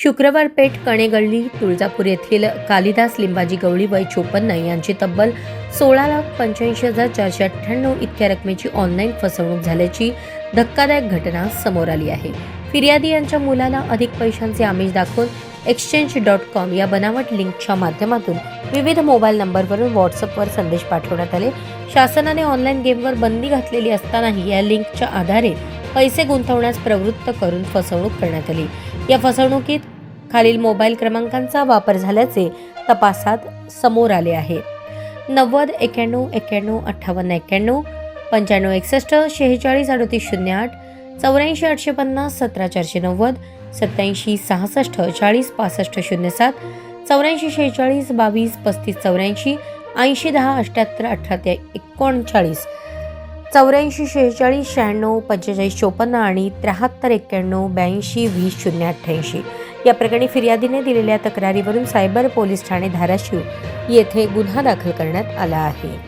शुक्रवार पेठ कणेगल्ली तुळजापूर येथील कालिदास लिंबाजी गवळी वय चोपन्न यांची तब्बल सोळा लाख पंच्याऐंशी हजार चारशे अठ्ठ्याण्णव इतक्या रकमेची ऑनलाईन फसवणूक झाल्याची धक्कादायक घटना समोर आली आहे. फिर्यादी यांच्या मुलाला अधिक पैशांचे आमिष दाखवून एक्सचेंज डॉट कॉम या बनावट लिंकच्या माध्यमातून विविध मोबाईल नंबरवरून व्हॉट्सअपवर संदेश पाठवण्यात आले. शासनाने ऑनलाईन गेमवर बंदी घातलेली असतानाही या लिंकच्या आधारे पैसे गुंतवण्यास प्रवृत्त करून फसवणूक करण्यात आली. या फसवणुकीत खालील मोबाईल क्रमांकांचा वापर झाल्याचे तपासात समोर आले आहे. नव्वद एक्याण्णव एक्याण्णव अठ्ठावन्न एक्याण्णव पंच्याण्णव एकसष्ट शेहेचाळीस अडतीस शून्य आठ चौऱ्याऐंशी आठशे पन्नास सतरा चारशे नव्वद सत्याऐंशी सहासष्ट चाळीस पासष्ट शून्य सात चौऱ्याऐंशी शेहेचाळीस बावीस पस्तीस चौऱ्याऐंशी ऐंशी दहा अठ्ठ्याहत्तर अठरा ते एकोणचाळीस चौऱ्याऐंशी शेहेचाळीस शहाण्णव पंचेचाळीस चोपन्न आणि त्र्याहत्तर एक्क्याण्णव ब्याऐंशी वीस शून्य अठ्ठ्याऐंशी. या प्रकरणी फिर्यादीने दिलेल्या तक्रारीवरून सायबर पोलीस ठाणे धाराशिव येथे गुन्हा दाखल करण्यात आला आहे.